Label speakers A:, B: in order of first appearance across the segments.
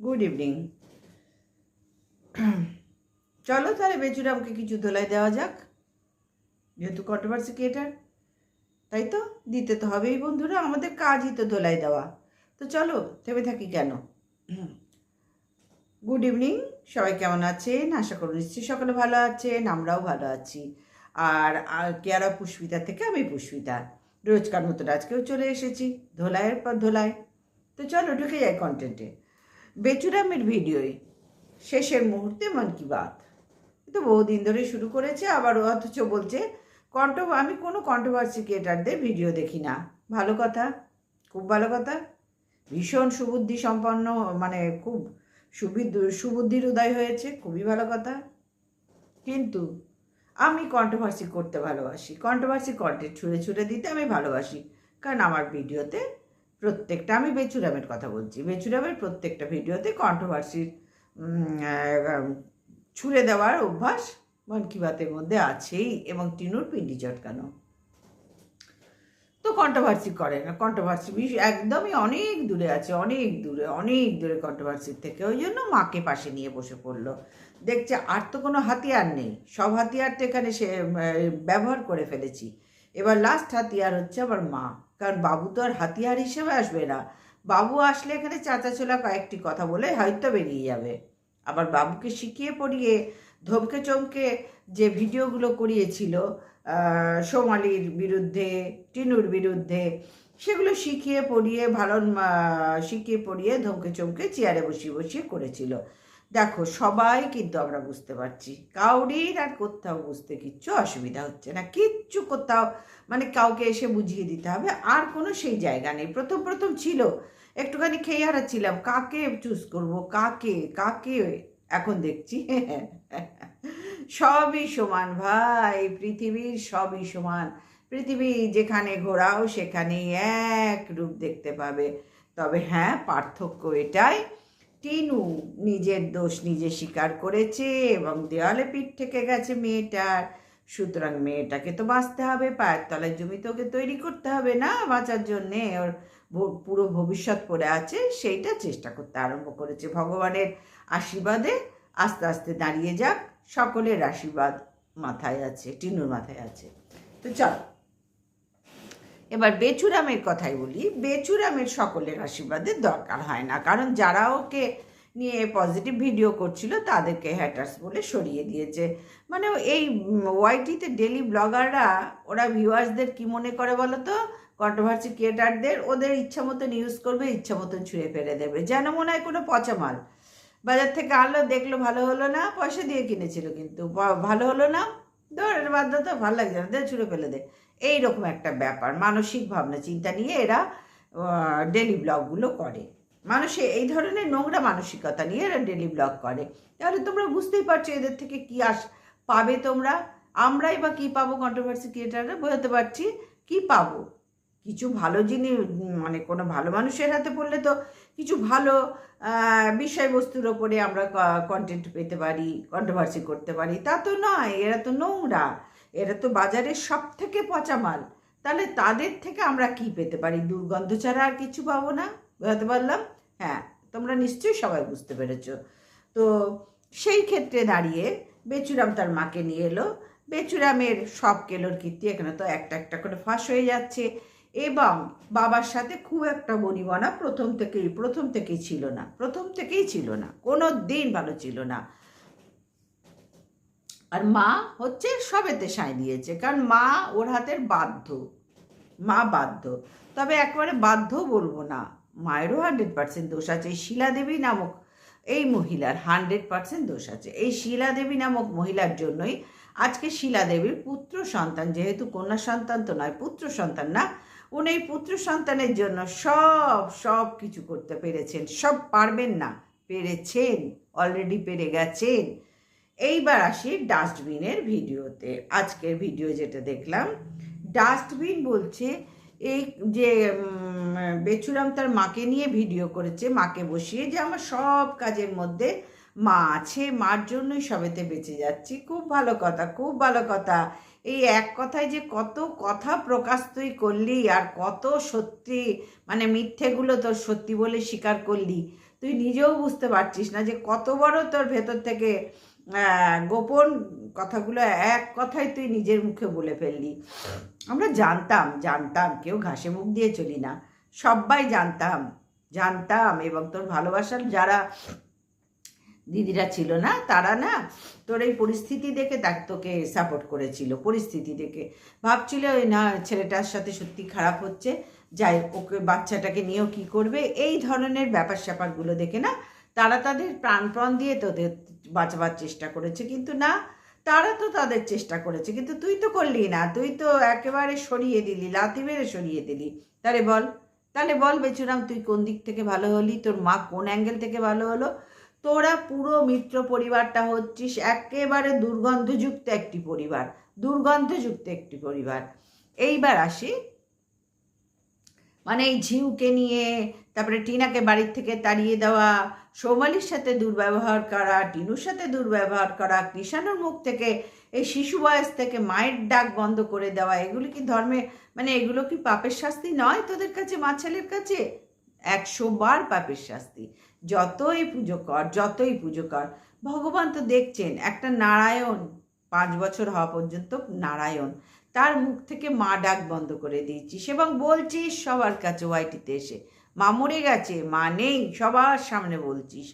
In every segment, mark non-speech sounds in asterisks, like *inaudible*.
A: Good evening চলো তাহলে বেচুরামকে কিছু ধোলাই দেওয়া যাক। যেহেতু কন্ট্রোভার্সি ক্রিয়েটার তাই তো দিতে তো হবেই বন্ধুরা, আমাদের কাজই তো ধোলাই দেওয়া। তো চলো থেমে থাকি কেন। গুড ইভিনিং সবাই কেমন আছেন? আশা করি নিশ্চয়ই সকলে ভালো আছেন, আমরাও ভালো আছি। আর কেয়ারা পুষ্পিতা থেকে আমি পুষ্পিতা। রোজকার মতন আজকেও চলে এসেছি ধোলাইয়ের পর ধোলাই তো চলো ঢুকে যাই কন্টেন্টে বেচুরামের ভিডিওই। শেষের মুহূর্তে মন কি বাত। তো বহুদিন ধরে শুরু করেছে, আবার অথচ বলছে কন্ট আমি কোনো কন্ট্রোভার্সি ক্রিয়েটারদের ভিডিও দেখি না। ভালো কথা? খুব ভালো কথা? ভীষণ সুবুদ্ধি সম্পন্ন মানে খুব সুবুদ্ধির উদয় হয়েছে, খুবই ভালো কথা। কিন্তু আমি কন্ট্রোভার্সি করতে ভালোবাসি। কন্ট্রোভার্সি কন্টেন্ট ছুঁড়ে ছুঁড়ে দিতে আমি ভালোবাসি, কারণ আমার ভিডিওতে প্রত্যেকটা, আমি বেচুরামের কথা বলছি। বেচুরামের প্রত্যেকটা ভিডিওতে কন্ট্রোভার্সির ছুঁড়ে দেওয়ার অভ্যাস মন কি বাতের মধ্যে আছেই এবং টিনুর পিন্ডি চটকানো। তো কন্ট্রোভার্সি করে না কন্ট্রোভার্সি একদমই অনেক দূরে আছে, অনেক দূরে অনেক দূরে কন্ট্রোভার্সির থেকে। ওই জন্য মাকে পাশে নিয়ে বসে পড়ল। দেখছে আর তো কোনো হাতিয়ার নেই, সব হাতিয়ার তো এখানে সে ব্যবহার করে ফেলেছি। এবার লাস্ট হাতিয়ার হচ্ছে আমার মা। কারণ বাবু তো আর হাতিয়ার হিসেবে আসবে না। বাবু আসলে এখানে চাচা ছোলা কয়েকটি কথা বলে হয়তো বেরিয়ে যাবে। আবার বাবুকে শিখিয়ে পড়িয়ে ধমকে চমকে যে ভিডিওগুলো করিয়েছিল সোমালির বিরুদ্ধে, টিনুর বিরুদ্ধে, সেগুলো শিখিয়ে পড়িয়ে ভালো শিখিয়ে পড়িয়ে ধমকে চমকে চেয়ারে বসিয়ে বসিয়ে করেছিল। দেখো, সবাই কিন্তু আমরা বুঝতে পারছি। কাউরির আর কোথাও বুঝতে কিচ্ছু অসুবিধা হচ্ছে না। কিচ্ছু কোথাও মানে কাউকে এসে বুঝিয়ে দিতে হবে। আর কোনো সেই জায়গা নেই। প্রথম প্রথম ছিল, একটুখানি খেয়ে হারাচ্ছিলাম। কাকে চুজ করব? কাকে? কাকে এখন দেখছি? সবই সমান ভাই, পৃথিবীর সবই সমান। পৃথিবী যেখানে ঘোরাও সেখানেই এক রূপ দেখতে পাবে। তবে হ্যাঁ পার্থক্য এটাই টিনু নিজের দোষ নিজে স্বীকার করেছে এবং দেওয়ালে পিঠ থেকে গেছে মেয়েটার। সুতরাং মেয়েটাকে তো বাঁচতে হবে, পায়ের তলায় জমি তোকে তৈরি করতে হবে না বাঁচার জন্যে। ওর পুরো ভবিষ্যৎ পড়ে আছে, সেইটা চেষ্টা করতে আরম্ভ করেছে ভগবানের আশীর্বাদে। আস্তে আস্তে দাঁড়িয়ে যাক, সকলের আশীর্বাদ মাথায় আছে, টিনুর মাথায় আছে। তো চল। এবার বেচুরামের কথাই বলি, বেচুরামের সকলের আশীর্বাদের দরকার হয় না। কারণ যারা ওকে নিয়ে পজিটিভ ভিডিও করছিল, তাদেরকে হ্যাটার্স বলে সরিয়ে দিয়েছে। মানে এই ওয়াইটিতে ডেলি ব্লগাররা ওরা ভিউয়ার্সদের কি মনে করে বলো তো? কন্ট্রোভার্সি ক্রিয়েটারদের ওদের ইচ্ছা মতন ইউজ করবে, ইচ্ছা মতন ছুঁড়ে ফেলে দেবে। যেন মনে হয় কোনো পচা মাল বাজার থেকে আনলো, দেখল, ভালো হলো না, পয়সা দিয়ে কিনেছিল কিন্তু। ভালো হলো না, ধর বাধ্য তো ভালো লাগছে না, দে, ছুঁড়ে ফেলে দে। এইরকম একটা ব্যাপার, মানসিক ভাবনা, চিন্তা নিয়ে এরা ডেলি ব্লগগুলো করে। মানুষে এই ধরনের নোংরা মানসিকতা নিয়ে এরা ডেলি ব্লগ করে। তাহলে তোমরা বুঝতেই পারছ এদের থেকে কি আস, পাবে তোমরা? আমরাই বা কী পাবো কন্ট্রোভার্সি ক্রিয়েটাররা বোঝাতে পারছি, কি পাবো? কিছু ভালো জিনিস মানে কোনো ভালো মানুষের হাতে পড়লে তো কিছু ভালো বিষয়বস্তুর ওপরে আমরা কন্টেন্ট পেতে পারি কন্ট্রোভার্সি করতে পারি। তা তো নয়, এরা তো নোংরা। এরা তো বাজারের সব থেকে পচা মাল। তাহলে তাদের থেকে আমরা কি পেতে পারি? দুর্গন্ধ ছাড়া আর কিছু পাবো না? বোঝাতে পারলাম? হ্যাঁ তোমরা নিশ্চয়ই সবাই বুঝতে পেরেছ। তো সেই ক্ষেত্রে দাঁড়িয়ে বেচুরাম তার মাকে নিয়ে এলো। বেচুরামের সব কেলোর কীর্তি এখানে তো একটা একটা করে ফাঁস হয়ে যাচ্ছে এবং বাবার সাথে খুব একটা বনিবনা প্রথম থেকেই প্রথম থেকেই ছিল না, প্রথম থেকেই ছিল না, কোনো দিন ভালো ছিল না। আর মা হচ্ছে সবেতে সায় দিয়েছে, কারণ মা ওর হাতের বাধ্য, মা বাধ্য। তবে একবারে বাধ্য বলব না, মায়েরও হান্ড্রেড পার্সেন্ট দোষ আছে, এই শিলাদেবী নামক এই মহিলার হান্ড্রেড পার্সেন্ট দোষ আছে। এই শিলাদেবী নামক মহিলার জন্যই আজকে শিলাদেবীর পুত্র সন্তান, যেহেতু কন্যা সন্তান তো নয়, পুত্র সন্তান না, উনি এই পুত্র সন্তানের জন্য সব সব কিছু করতে পেরেছেন, সব পারবেন না, পেরেছেন, অলরেডি পেরে গেছেন। এইবার আসি ডাস্টবিনের ভিডিওতে। আজকের ভিডিও যেটা দেখলাম, ডাস্টবিন বলছে, এই যে বেচুরাম তার মাকে নিয়ে ভিডিও করেছে, মাকে বসিয়ে যে আমার সব কাজের মধ্যে মা আছে, মার জন্যই সবেতে বেঁচে যাচ্ছি। খুব ভালো কথা, খুব ভালো কথা। এই এক কথায় যে কত কথা প্রকাশ তুই করলি আর কত সত্যি মানে মিথ্যেগুলো তোর সত্যি বলে স্বীকার করলি, তুই নিজেও বুঝতে পারছিস না যে কত বড় তোর ভেতর থেকে গোপন কথাগুলো এক কথায় তুই নিজের মুখে বলে ফেললি। আমরা জানতাম জানতাম, কেউ ঘাসে মুখ দিয়ে চলি না। সবাই জানতাম জানতাম এবং তোর ভালোবাসার যারা দিদিরা ছিল না, তারা না তোর এই পরিস্থিতি দেখে তাকে তোকে সাপোর্ট করেছিল, পরিস্থিতি দেখে। ভাবছিল "এই না, ছেলেটার সাথে সত্যি খারাপ হচ্ছে, যাই ওকে বাচ্চাটাকে নিয়েও কি করবে? এই ধরনের ব্যাপার স্যাপারগুলো দেখে না তারা তাদের প্রাণপ্রণ দিয়ে তোদের বাঁচাবার চেষ্টা করেছে, কিন্তু না, তারা তো তাদের চেষ্টা করেছে, কিন্তু তুই তো করলি না, তুই তো একেবারে সরিয়ে দিলি, লাথি মেরে সরিয়ে দিলি। তাহলে বল তাহলে বল বেচুরাম, তুই কোন দিক থেকে ভালো হলি? তোর মা কোন অ্যাঙ্গেল থেকে ভালো হলো? তোরা পুরো মিত্র পরিবারটা হচ্ছিস, একেবারে দুর্গন্ধযুক্ত একটি পরিবার, দুর্গন্ধযুক্ত একটি পরিবার। এইবার আসি মানে এই ঝিউকে নিয়ে, তারপরে টিনাকে বাড়ির থেকে তাড়িয়ে দেওয়া, সৌমালির সাথে দুর্ব্যবহার করা, টিনুর সাথে দুর্ব্যবহার করা, কৃষাণুর মুখ থেকে, এই শিশু বয়স থেকে মায়ের ডাক বন্ধ করে দেওয়া, এগুলো কি ধর্মে মানে এগুলো কি পাপের শাস্তি নয় তোদের কাছে, মা ছেলের কাছে? একশো বার পাপের শাস্তি। যতই পুজো কর, যতই পুজো কর, ভগবান তো দেখছেন, একটা নারায়ণ, পাঁচ বছর হওয়া পর্যন্ত নারায়ণ। তার মুখ থেকে মা ডাক বন্ধ করে দিয়েছিস এবং বলছিস, সবার কাছে ওয়াইটিতে এসে, মা মরে গেছে, মা নেই, সবার সামনে বলছিস।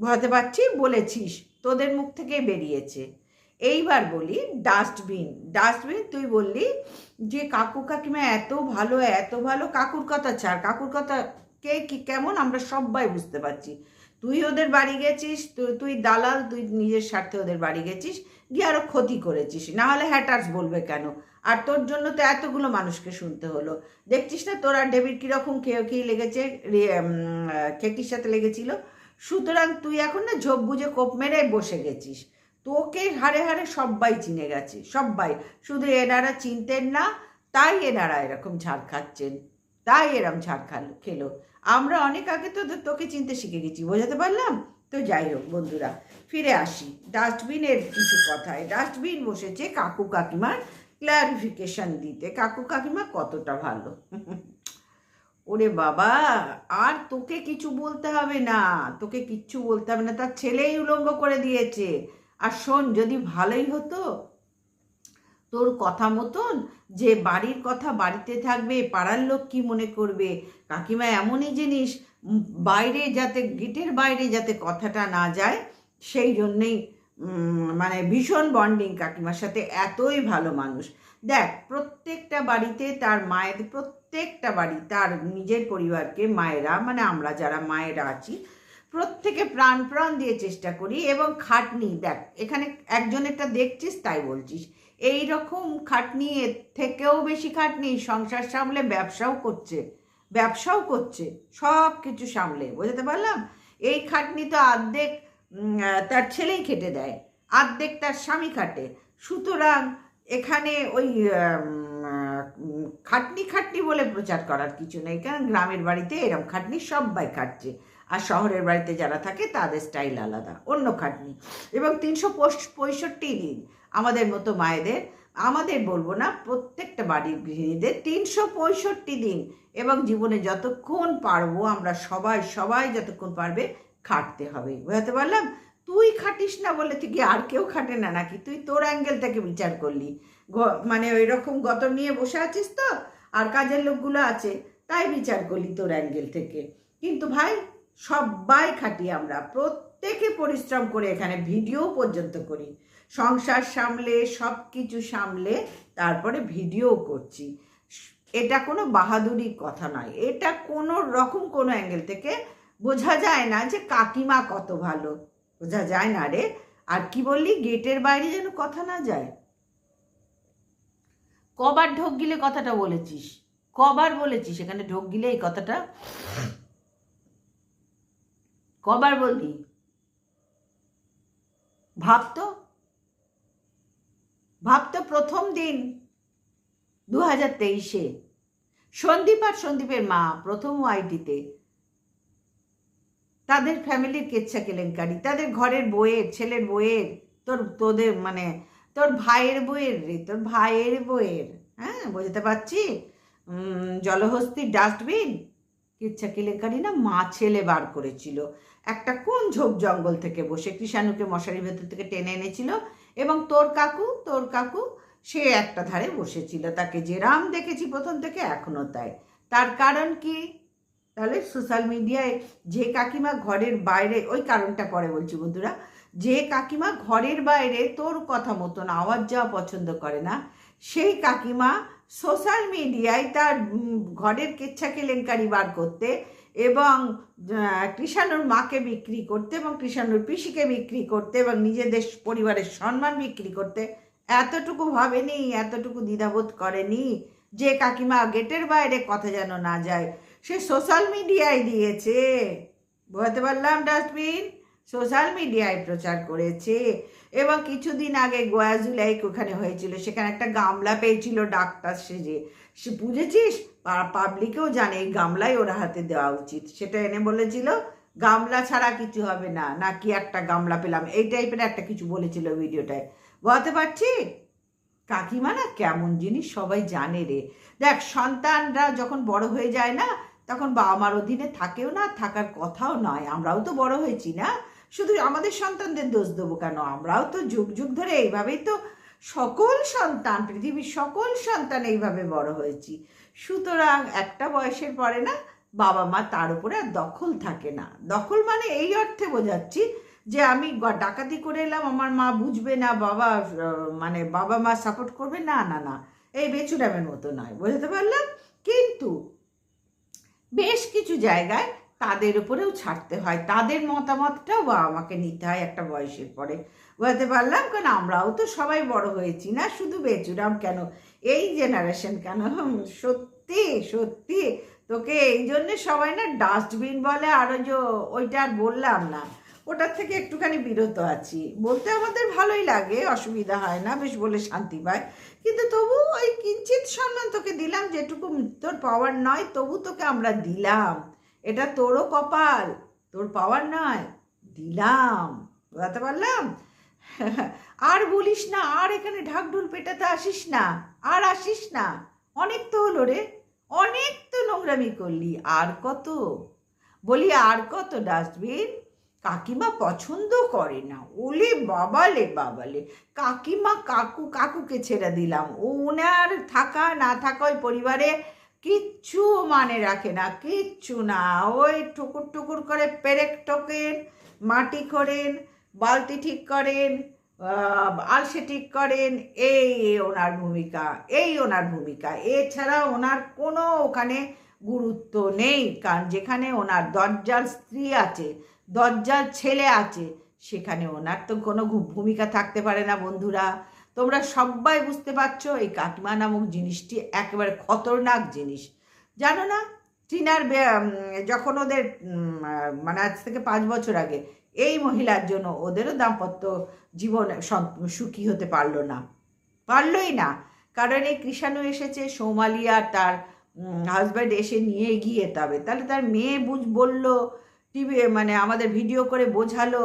A: বুঝাতে পারছি, বলেছিস, তোদের মুখ থেকে বেরিয়েছে। এইবার বলি, ডাস্টবিন ডাস্টবিন, তুই বললি যে, কাকু কাকিমা এত ভালো এত ভালো, কাকুর কথা ছাড়, কাকুর কথা কে কি, কেমন, আমরা সবাই বুঝতে পারছি। তুই ওদের বাড়ি গেছিস, তুই দালাল, তুই নিজের স্বার্থে ওদের বাড়ি গেছিস, গিয়ে আরও ক্ষতি করেছিস। না হলে হ্যাটার্স বলবে কেন? আর তোর জন্য তো এতগুলো মানুষকে শুনতে হলো। দেখছিস না তোর আর ডেবির কীরকম কেউ কি লেগেছে? কেকির সাথে লেগেছিল। সুতরাং তুই এখন না ঝোপ বুঝে কোপ মেরে বসে গেছিস। তোকে হারে হারে সবাই চিনে গেছে সবাই শুধু এনারা চিনতেন না, তাই এনারা এরকম ঝাড় খাচ্ছেন। তাই এরম ঝাড় খাল খেলো। আমরা অনেক আগে তো- তোকে চিনতে শিখে গেছি, বোঝাতে পারলাম? তো যাই হোক বন্ধুরা, ফিরে আসি। ডাস্টবিনের কিছু কথায়। ডাস্টবিন বসেছে কাকু কাকিমার ক্লারিফিকেশন দিতে। কাকু কাকিমা কতটা ভালো? *laughs* ওরে বাবা, আর তোকে কিছু বলতে হবে না। তোকে কিচ্ছু বলতে হবে না। তার ছেলেই উলঙ্গ করে দিয়েছে। আর শোন, যদি ভালোই হতো তোর কথা মতন যে বাড়ির কথা বাড়িতে থাকবে, পাড়ার লোক কি মনে করবে? কাকিমা এমনই জিনিস বাইরে যাতে, গেটের বাইরে যাতে কথাটা না যায়, সেই জন্যেই মানে ভীষণ বন্ডিং কাকিমার সাথে, এতই ভালো মানুষ। দেখ, প্রত্যেকটা বাড়িতে তার মায়ের, প্রত্যেকটা বাড়ি তার নিজের পরিবারকে মায়েরা মানে আমরা যারা মায়েরা আছি, প্রত্যেকে প্রাণ প্রাণ দিয়ে চেষ্টা করি এবং খাটনি, দেখ, এখানে একজনেরটা দেখছিস, তাই বলছিস। এই রকম খাটনি এর থেকেও বেশি খাটনি সংসার সামলে ব্যবসাও করছে ব্যবসাও করছে সব কিছু সামলে বোঝাতে পারলাম? এই খাটনি তো আহ, তার ছেলেই খেটে দেয় আর্ধেক তার স্বামী খাটে। সুতরাং এখানে ওই খাটনি খাটনি বলে প্রচার করার কিছু নেই কারণ গ্রামের বাড়িতে এরম খাটনি সবাই খাটছে আর শহরের বাড়িতে যারা থাকে তাদের স্টাইল আলাদা অন্য খাটনি। এবং তিনশো পঁয়ষট্টি দিন আমাদের মতো মায়েদের, আমাদের বলব না, প্রত্যেকটা বাড়ির গৃহিণীদের তিনশো পঁয়ষট্টি দিন এবং জীবনে যতক্ষণ পারব আমরা সবাই সবাই যতক্ষণ পারবে খাটতে হবে। বুঝাতে পারলাম? তুই খাটিস না বলে তুই কি আর কেউ খাটে না নাকি? তুই তোর অ্যাঙ্গেল থেকে বিচার করলি। মানে ওই রকম গতর নিয়ে বসে আছিস তো, আর কাজের লোকগুলো আছে, তাই বিচার করলি তোর অ্যাঙ্গেল থেকে। কিন্তু ভাই, সবাই খাটি আমরা। প্রত্যেকে পরিশ্রম করে এখানে ভিডিও পর্যন্ত করি। সংসার সামলে সব কিছু সামলে তারপরে ভিডিও করছি। এটা কোনো বাহাদুরি কথা নয়। এটা কোনো রকম কোনো অ্যাঙ্গেল থেকে বোঝা যায় না যে কাকিমা কত ভালো। বোঝা যায় না রে। আর কি বললি? গেটের বাইরে যেন কথা না যায়। কবার ঢোক গিলে কথাটা বলেছিস। কবার বলেছিস এখানে ঢোক গিলে এই কথাটা। কবার বললি? ভাবতো? ভাবতো প্রথম দিন দু হাজার তেইশে। সন্দীপ আর সন্দীপের মা প্রথম ওয়াইটিতে। তাদের ফ্যামিলির কেচ্ছা কেলেঙ্কারি। তাদের ঘরের বইয়ের ছেলের বইয়ের তোর, তোদের মানে তোর ভাইয়ের বইয়ের রে, তোর ভাইয়ের বইয়ের হ্যাঁ বুঝতে পারছি? জলহস্তির ডাস্টবিন? কিচ্ছা কেলেঙ্কারি না মা ছেলে বার করেছিল। একটা কোন ঝোপ জঙ্গল থেকে বসে কৃষাণুকে মশারির ভেতর থেকে টেনে এনেছিল? এবং তোর কাকু তোর কাকু, সে একটা ধারে বসেছিল। তাকে যে রাম দেখেছি প্রথম থেকে এখনও তাই। তার কারণ কি? তাহলে সোশ্যাল মিডিয়ায় যে কাকিমা ঘরের বাইরে, ওই কারণটা পরে বলছি বন্ধুরা, যে কাকিমা ঘরের বাইরে তোর কথা মতন আওয়াজ যাওয়া পছন্দ করে না, সেই কাকিমা সোশ্যাল মিডিয়ায় তার ঘরের কেচ্ছা কেলেঙ্কারি বার করতে এবং কৃষাণুর মাকে বিক্রি করতে এবং কৃষাণুর পিসিকে বিক্রি করতে এবং নিজেদের পরিবারের সম্মান বিক্রি করতে এতটুকু ভাবেনি, এতটুকু দ্বিধাবোধ করেনি যে কাকিমা গেটের বাইরে কথা যেন না যায়। সে সোশ্যাল মিডিয়ায় দিয়েছে। বুঝতে পারলাম ডাস্টবিন সোশ্যাল মিডিয়ায় প্রচার করেছে। এবং কিছুদিন আগে গোয়াজুলাইক ওখানে হয়েছিল, সেখানে একটা গামলা পেয়েছিল ডাক্তার সেজে। সে বুঝেছিস? পাবলিকেও জানে এই গামলাই ওরা হাতে দেওয়া উচিত। সেটা এনে বলেছিল, গামলা ছাড়া কিছু হবে না, নাকি একটা গামলা পেলাম। এই টাইপের একটা কিছু বলেছিল ভিডিওটায়। বলতে পারছি? কাকিমা না কেমন জিনিস সবাই জানে রে। দেখ, সন্তানরা যখন বড় হয়ে যায় না, তখন বাবা মার অধীনে থাকেও না, থাকার কথাও নয়। আমরাও তো বড় হয়েছি না? শুধু আমাদের সন্তানদের দোষ দেবো কেন? আমরাও তো যুগ যুগ ধরে এইভাবেই তো সকল সন্তান, পৃথিবীর সকল সন্তান এইভাবে বড় হয়েছি। সুতরাং একটা বয়সের পরে না বাবা মা তার উপরে আর দখল থাকে না। দখল মানে এই অর্থে বোঝাচ্ছি যে আমি ডাকাতি করে এলাম, আমার মা বুঝবে না, বাবা মানে বাবা মা সাপোর্ট করবে না না না। এই বেচুরামের মতো নয়, বুঝতে পারলাম? কিন্তু বেশ কিছু জায়গায় তাদের উপরেও ছাড়তে হয়। তাদের মতামতটাও বাবা আমাকে নিতে হয় একটা বয়সের পরে। বুঝতে পারলাম কারণ আমরাও তো সবাই বড় হয়েছি না? শুধু বেচুরাম কেন? এই জেনারেশন কেন? সত্যি সত্যি। তোকে এই জন্যে সবাই না ডাস্টবিন বলে আরও যে ওইটা আর বললাম না। ওটার থেকে একটুখানি বিরত আছি। বলতে আমাদের ভালোই লাগে, অসুবিধা হয় না, বেশ বলে শান্তি পায়। কিন্তু তবু ওই কিঞ্চিত সম্মান তোকে দিলাম, যেটুকু তোর পাওয়ার নয়, তবু তোকে আমরা দিলাম। এটা তোরও কপাল, তোর পাওয়ার নয় দিলাম, বোঝাতে পারলাম? *laughs* আর বলিস না, আর এখানে ঢাকঢুল পেটাতে আসিস না, আর আসিস না। অনেক তো হলো রে, অনেক তো নোংরামি করলি, আর কত? বলি, আর কত ডাস্টবিন? কাকিমা পছন্দ করে না। ওলে বাবালে বাবালে, কাকিমা কাকু, কাকুকে ছেড়ে দিলাম। ও ওনার থাকা না থাকা ওই পরিবারে কিচ্ছু মানে রাখে না, কিচ্ছু না। ওই টুকুর টুকুর করে পেরেক টোকেন মাটি করেন বালতি ঠিক করেন আলসে ঠিক করেন, এই ওনার ভূমিকা, এই ওনার ভূমিকা। এছাড়া ওনার কোনো ওখানে গুরুত্ব নেই, কারণ যেখানে ওনার দরজার স্ত্রী আছে, দরজার ছেলে আছে, সেখানে ওনার তো কোনো ভূমিকা থাকতে পারে না বন্ধুরা। তোমরা সবাই বুঝতে পারছ এই কাকিমা নামক জিনিসটি একেবারে খতরনাক জিনিস। জানো না? চীনার যখন ওদের মানে আজ থেকে পাঁচ বছর আগে এই মহিলার জন্য ওদেরও দাম্পত্য জীবন সুখী হতে পারল না। পারলোই না। কারণ এই কৃষাণু এসেছে, সৌমালি আর তার হাজব্যান্ড এসে নিয়ে গিয়ে তবে। তাহলে তার মেয়ে বুঝ বলল, টিভি মানে আমাদের ভিডিও করে বোঝালো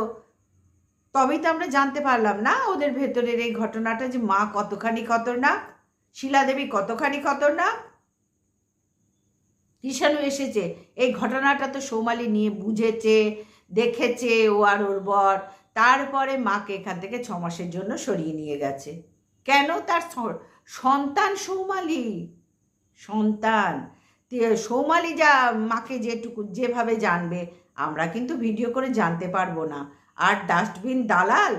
A: তবেই তো আমরা জানতে পারলাম না ওদের ভেতরের এই ঘটনাটা যে মা কতখানি খতরনাক শিলাদেবী কতখানি খতরনাক। কৃষাণু এসেছে, এই ঘটনাটা তো সৌমালি নিয়ে বুঝেছে, দেখেছে ও আর ওর বর, তারপরে মাকে এখান থেকে ছ মাসের জন্য সরিয়ে নিয়ে গেছে। কেন তার সন্তান সৌমালি? সন্তান। সৌমালি যা, মাকে যেটুকু, যেভাবে জানবে, আমরা কিন্তু ভিডিও করে জানতে পারব না। আর ডাস্টবিন দালাল?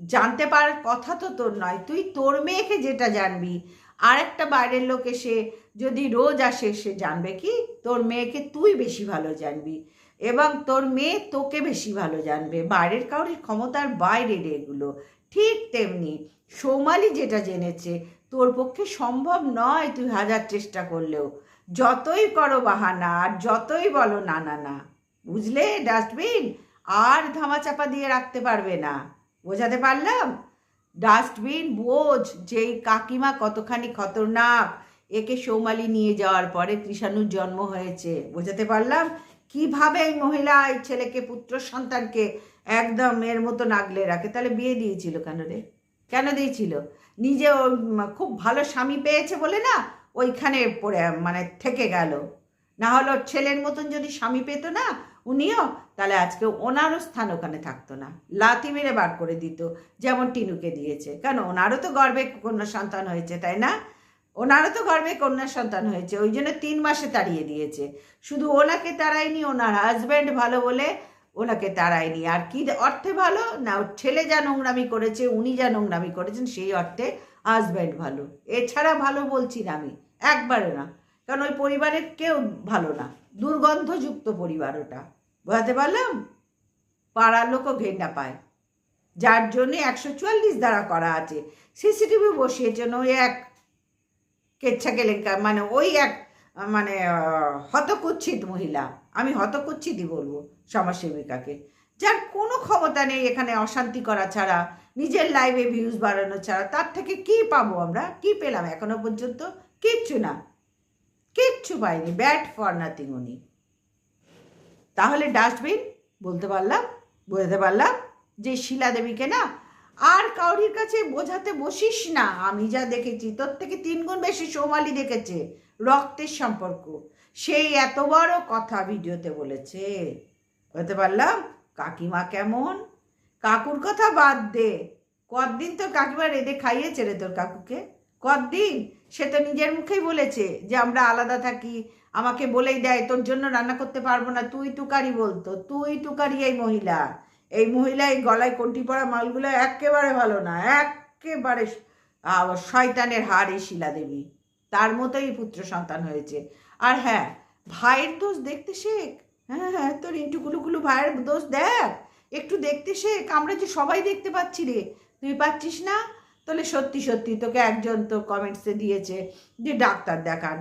A: জানতে পারার কথা তো তোর নয়, তুই তোর মেয়েকে যেটা জানবি। আর একটা বাইরের লোক এসে যদি রোজ আসে, সে জানবে কি তোর মেয়েকে তুই বেশি ভালো জানবি এবং তোর মেয়ে তোকে বেশি ভালো জানবে। বাইরের কাউরির ক্ষমতার বাইরের এগুলো। ঠিক তেমনি সৌমালি যেটা জেনেছে, তোর পক্ষে সম্ভব নয় তুই হাজার চেষ্টা করলেও। যতই করো বাহানা আর যতই বলো না না না। বুঝলে, ডাস্টবিন? আর ধামাচাপা দিয়ে রাখতে পারবে না। বোঝাতে পারলাম? ডাস্টবিন, বোঝ, যেই কাকিমা কতখানি খতরনাক, একে সৌমালি নিয়ে যাওয়ার পরে কৃষাণুর জন্ম হয়েছে। বোঝাতে পারলাম? কীভাবে এই মহিলা এই ছেলেকে, পুত্র সন্তানকে একদম এর মতো নাগলে রাখে? তাহলে বিয়ে দিয়েছিল কেন রে? কেন দিয়েছিল? নিজে খুব ভালো স্বামী পেয়েছে বলে না, ওইখানে পড়ে মানে থেকে গেল। না হলে ছেলের মতন যদি স্বামী পেত না উনিও তাহলে আজকে ওনারও স্থান ওখানে থাকতো না। লাথি মেরে বার করে দিত, যেমন টিনুকে দিয়েছে। কেন? ওনারও তো গর্বে কন্যা সন্তান হয়েছে, তাই না? ওনারও তো গর্বে কন্যা সন্তান হয়েছে, ওই জন্য তিন মাসে তাড়িয়ে দিয়েছে। শুধু ওনাকে তাড়ায়নি, ওনার হাজব্যান্ড ভালো বলে ওনাকে তাড়ায়নি। আর কি অর্থে ভালো? না, ওর ছেলে যা নোংরামি করেছে, উনি যা নোংরামি করেছেন, সেই অর্থে হাজব্যান্ড ভালো। এছাড়া ভালো বলছি না আমি, একবারও না। কারণ ওই পরিবারের কেউ ভালো না। দুর্গন্ধযুক্ত পরিবার ওটা। বোঝাতে পারলাম? পাড়ার লোকও ঘেন্না পায়। যার জন্য একশো চুয়াল্লিশ দ্বারা করা আছে। সিসিটিভি বসিয়ে জন্য ওই এক কেচ্ছা কেলেঙ্কার মানে ওই এক মানে হতকুচ্ছিত মহিলা, আমি হতকুচ্ছিতই বলব সমাজসেবিকাকে, যার কোনো ক্ষমতা নেই এখানে অশান্তি করা ছাড়া, নিজের লাইভে ভিউজ বাড়ানো ছাড়া, তার থেকে কি পাবো আমরা? কি পেলাম এখনও পর্যন্ত? কিচ্ছু না। কিচ্ছু পাইনি ব্যাট ফর নাথিং উনি। তাহলে ডাস্টবিন বলতে পারলাম, বোঝাতে পারলাম যে শিলা দেবীকে না আর কাউরির কাছে বোঝাতে বসিস না। আমি যা দেখেছি, তোর থেকে তিন গুণ বেশি সোমালি দেখেছে রক্তের সম্পর্ক। সেই এত বড় কথা ভিডিওতে বলেছে। বলতে পারলাম, কাকিমা কেমন? কাকুর কথা বাদ দে। কতদিন তোর কাকিমা রেঁধে খাইয়েছে রে তোর কাকুকে? কতদিন? সে তো নিজের মুখেই বলেছে যে আমরা আলাদা থাকি আমাকে বলেই দেয়, তোর জন্য রান্না করতে পারব না, তুই টুকারি বলতো, তুই টুকারি এই মহিলা। এই মহিলা এই গলায় কন্টি পড়া মালগুলো একেবারে ভালো না, একেবারে শয়তানের হার এই শিলা দেবী তার মতোই পুত্র সন্তান হয়েছে। আর হ্যাঁ ভাইয়ের দোষ দেখতে শেখ। হ্যাঁ হ্যাঁ তোর ইন্টুকুলুকুলু ভাইয়ের দোষ দেখ। একটু দেখতে শেখ, আমরা যে সবাই দেখতে পাচ্ছি রে। তুই পাচ্ছিস না? তাহলে সত্যি সত্যি তোকে একজন তো কমেন্টসে দিয়েছে যে ডাক্তার দেখান।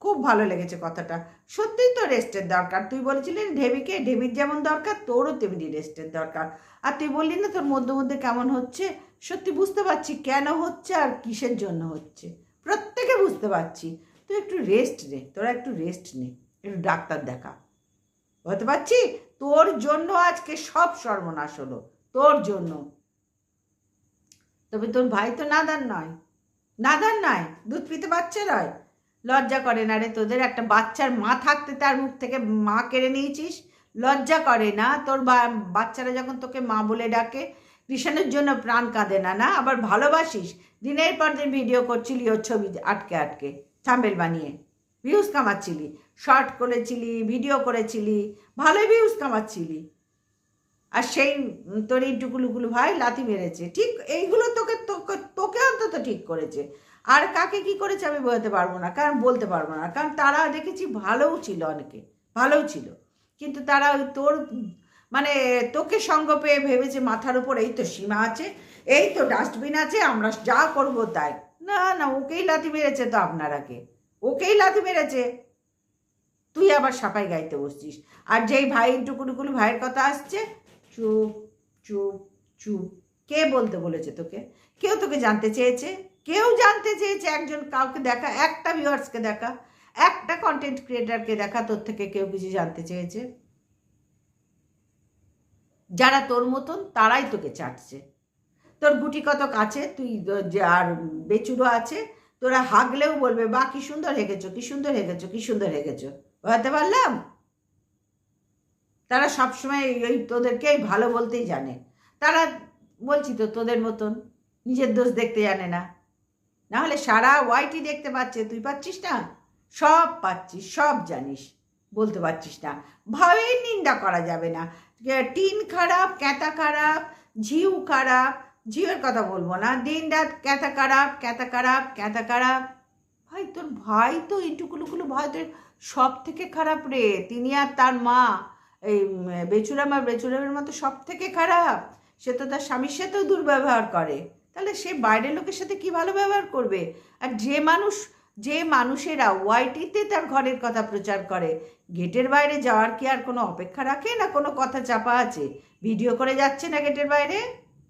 A: খুব ভালো লেগেছে কথাটা। সত্যিই তো রেস্টের দরকার। তুই বলেছিলি ঢেবিকে, ঢেবির যেমন দরকার, তোরও তেমনি রেস্টের দরকার। আর তুই বললি না তোর মধ্যে মধ্যে কেমন হচ্ছে? সত্যি বুঝতে পারছি কেন হচ্ছে আর কিসের জন্য হচ্ছে। প্রত্যেকে বুঝতে পারছি। তুই একটু রেস্ট নে, তোরা একটু রেস্ট নে, একটু ডাক্তার দেখা। বলতে পারছি? তোর জন্য আজকে সব সর্বনাশ হলো, তোর জন্য। তবে তোর ভাই তো নাদান নয়। নাদান নয়, দুধ পিতে বাচ্চা নয়। লজ্জা করে না রে তোদের। একটা বাচ্চার মা থাকতে তার মুখ থেকে মা কেড়ে নিয়েছিস? লজ্জা করে না? তোর বাচ্চারা যখন তোকে মা বলে ডাকে, কৃষণের জন্য প্রাণ কাঁদে না না? আবার ভালোবাসিস? দিনের পর দিন ভিডিও করছিলি ওর ছবি আটকে আটকে। থাম্বেল বানিয়ে। ভিউজ কামাচ্ছিলি। শর্ট করেছিলি ভিডিও করেছিলি। ভালোই ভিউজ কামাচ্ছিলি। আর সেই তোর এই টুকুলুকুলু ভাই লাথি মেরেছে। ঠিক এইগুলো তোকে তোকে- অন্তত ঠিক করেছে। আর কাকে কি করেছে আমি বলতে পারব না, কারণ বলতে পারব না। কারণ তারা দেখেছি ভালোও ছিল অনেকে, ভালোও ছিল। কিন্তু তারা ওই তোর মানে তোকে সঙ্গ পেয়ে ভেবেছে মাথার উপর, এই তো সীমা আছে, এই তো ডাস্টবিন আছে, আমরা যা করব তাই। না না, ওকেই লাথি মেরেছে তো আপনারাকে। ওকেই লাথি মেরেছে। তুই আবার সাপাই গাইতে বসছিস। আর যেই ভাই টুকুটুকুলু ভাইয়ের কথা আসছে, চুপ চুপ চুপ। কে বলতে বলেছে তোকে? কেউ তোকে জানতে চেয়েছে? কেউ জানতে চেয়েছে? একজন কাউকে দেখা, একটা ভিউয়ার্সকে দেখা, একটা কন্টেন্ট ক্রিয়েটারকে দেখা, তোর থেকে কেউ কিছু জানতে চেয়েছে? যারা তোর মতন, তারাই তোকে চাটছে। তোর গুটি কত কাছে তুই আর বেচুরো আছে, তোরা হাগলেও বলবে বা কি সুন্দর হেগেছো, কি সুন্দর হেগেছো, কি সুন্দর হেগেছো। বুঝতে পারলাম? তারা সবসময় ওই তোদেরকেই ভালো বলতেই জানে। তারা বলছি তো তোদের মতন, নিজের দোষ দেখতে জানে না। নাহলে সারা ওয়াইটি দেখতে পাচ্ছে, তুই পাচ্ছিস না? সব পাচ্ছিস, সব জানিস, বলতে পারছিস না। ভাবের নিন্দা করা যাবে না। টিন খারাপ, ক্যাঁতা খারাপ, ঝিউ খারাপ, ঝিউয়ের কথা বলব না। দিন রাত ক্যাঁথা খারাপ ক্যাঁথা খারাপ ক্যাঁথা খারাপ। ভাই, তোর ভাই তো ইটুকুলুকুলু ভাই তোর সব থেকে খারাপ রে। তিনি আর তার মা, এই বেচুরাম আর বেচুরামের মতো সব থেকে খারাপ। সে তো তার স্বামীর সাথেও দুর্ব্যবহার করে। তাহলে সে বাইরের লোকের সাথে কি ভালো ব্যবহার করবে? আর যে মানুষ, যে মানুষেরা ওয়াইটিতে তার ঘরের কথা প্রচার করে, গেটের বাইরে যাওয়ার কি আর কোনো অপেক্ষা রাখে না কোনো কথা চাপা আছে? ভিডিও করে যাচ্ছে না গেটের বাইরে?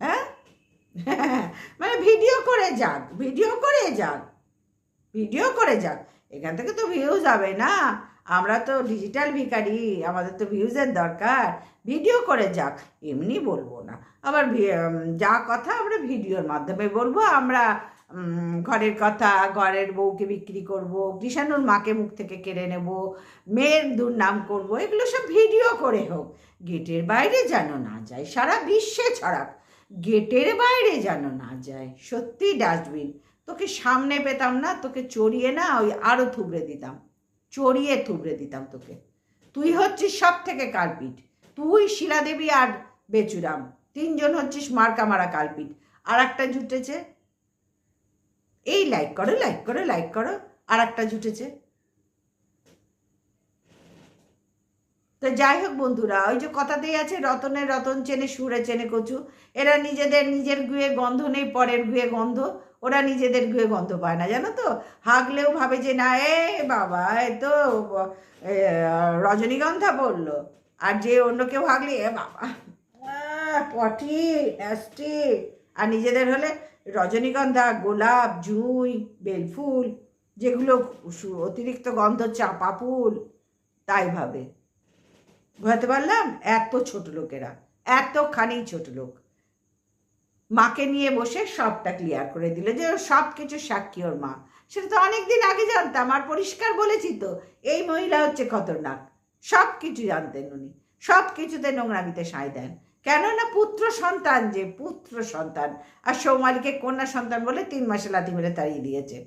A: হ্যাঁ? *laughs* মানে ভিডিও করে যাক, ভিডিও করে যাক, ভিডিও করে যাক। এখান থেকে তো ভিউজ যাবে না। আমরা তো ডিজিটাল ভিখারি, আমাদের তো ভিউজের দরকার। ভিডিও করে যাক, এমনি বলব না। আবার যা কথা আমরা ভিডিওর মাধ্যমে বলব, আমরা ঘরের কথা, ঘরের বউকে বিক্রি করব, কৃষাণুর মাকে মুখ থেকে কেড়ে নেব, মেয়ের দুর্নাম করব, এগুলো সব ভিডিও করে হোক। গেটের বাইরে যেন না যায়, সারা বিশ্বে ছড়াক। গেটের বাইরে যেন না যায় সত্যি ডাস্টবিন তোকে সামনে পেতাম না, তোকে চড়িয়ে না, ওই আরও থুবড়ে দিতাম। চড়িয়ে থুবড়ে দিতাম তোকে। তুই হচ্ছিস সব থেকে কালপিট। তুই, শিলাদেবী আর বেচুরাম। তিনজন হচ্ছিস মার্কা মারা কালপিট। আর একটা জুটেছে। এই লাইক করো লাইক করো লাইক করো। আর একটা জুটেছে। তো যাই হোক বন্ধুরা, ওই যে কথাতেই আছে রতনের রতন চেনে, সুরে চেনে কচু। এরা নিজেদের নিজের গুয়ে গন্ধ নেই, পরের গুয়ে গন্ধ। ওরা নিজেদের গুয়ে গন্ধ পায় না, জানো তো? হাগলেও ভাবে যে, না, এ বাবা, এ তো রজনীগন্ধা বলল। আর যে অন্য কেউ হাগলে, এ বাবা। পটি অ্যাস্টি আর নিজেদের হলে রজনীগন্ধা, গোলাপ, জুঁই, বেলফুল, যেগুলো অতিরিক্ত গন্ধ, চাপা ফুল, তাই ভাবে। বুঝতে পারলাম? এত ছোট লোকেরা, এতখানি ছোট লোক। মাকে নিয়ে বসে সবটা ক্লিয়ার করে দিল যে সব কিছু সাক্ষী ওর মা। সেটা তো অনেকদিন আগে জানতাম, আর পরিষ্কার বলেছি তো, এই মহিলা হচ্ছে খতরনাক। সব কিছু জানতেন উনি। সব কিছুতে নোংরামিতে সায় দেন। কেননা পুত্র সন্তান যে, পুত্র সন্তান। আর সৌমালিকে কন্যা সন্তান বলে তিন মাসে লাথি মেরে তাড়িয়ে দিয়েছে।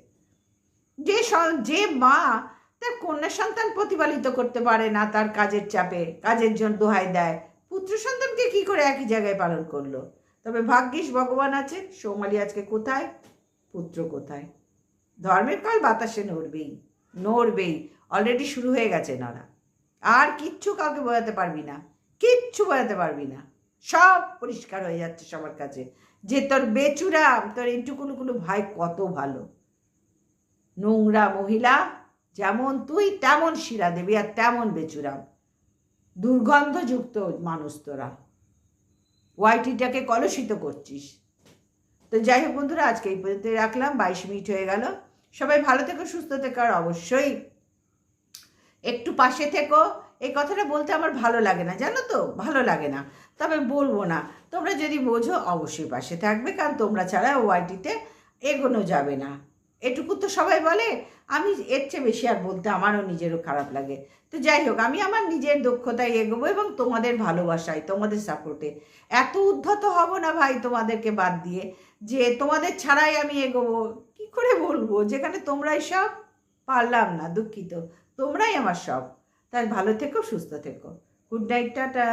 A: যে যে মা তার কন্যা সন্তান প্রতিপালিত করতে পারে না তার কাজের চাপে, কাজের জন্য দোহাই দেয়, পুত্র সন্তানকে কি করে একই জায়গায় পালন করল? তবে ভাগ্যিস ভগবান আছে সৌমালি আজকে কোথায়? পুত্র কোথায়? ধর্মের কাল বাতাসে নড়বেই নড়বেই। অলরেডি শুরু হয়ে গেছে নড়া। আর কিচ্ছু কাউকে বোঝাতে পারবি না, কিচ্ছু বোঝাতে পারবি না। সব পরিষ্কার হয়ে যাচ্ছে সবার কাছে। যে তোর বেচুরা তোর ইন্টুকুলুকুলু ভাই কত ভালো। নোংরা মহিলা, যেমন তুই, তেমন শিরা দেবী আর তেমন বেচুরাম। দুর্গন্ধযুক্ত মানুষ তোরা। ওয়াইটিটাকে কলুষিত করছিস। তো যাই হোক বন্ধুরা, আজকে এই পর্যন্ত রাখলাম। বাইশ মিনিট হয়ে গেল। সবাই ভালো থেকো, সুস্থ থেকো, আর অবশ্যই একটু পাশে থেকো। এই কথাটা বলতে আমার ভালো লাগে না, জানো তো? ভালো লাগে না। তবে বলব না। তোমরা যদি বোঝো, অবশ্যই পাশে থাকবে, কারণ তোমরা ছাড়া ওয়াইটিতে এগোনো যাবে না। এটুকু তো সবাই বলে, আমি এর চেয়ে বেশি আর বলতে আমারও নিজেরও খারাপ লাগে। তো যাই হোক, আমি আমার নিজের দক্ষতায় এগোবো এবং তোমাদের ভালোবাসায়, তোমাদের সাপোর্টে। এত উদ্ধত হব না ভাই তোমাদেরকে বাদ দিয়ে, যে তোমাদের ছাড়াই আমি এগোবো। কি করে বলব? যেখানে তোমরাই সব, পারলাম না, দুঃখিত। তোমরাই আমার সব। তাই ভালো থেকো, সুস্থ থেকো। Good night tata.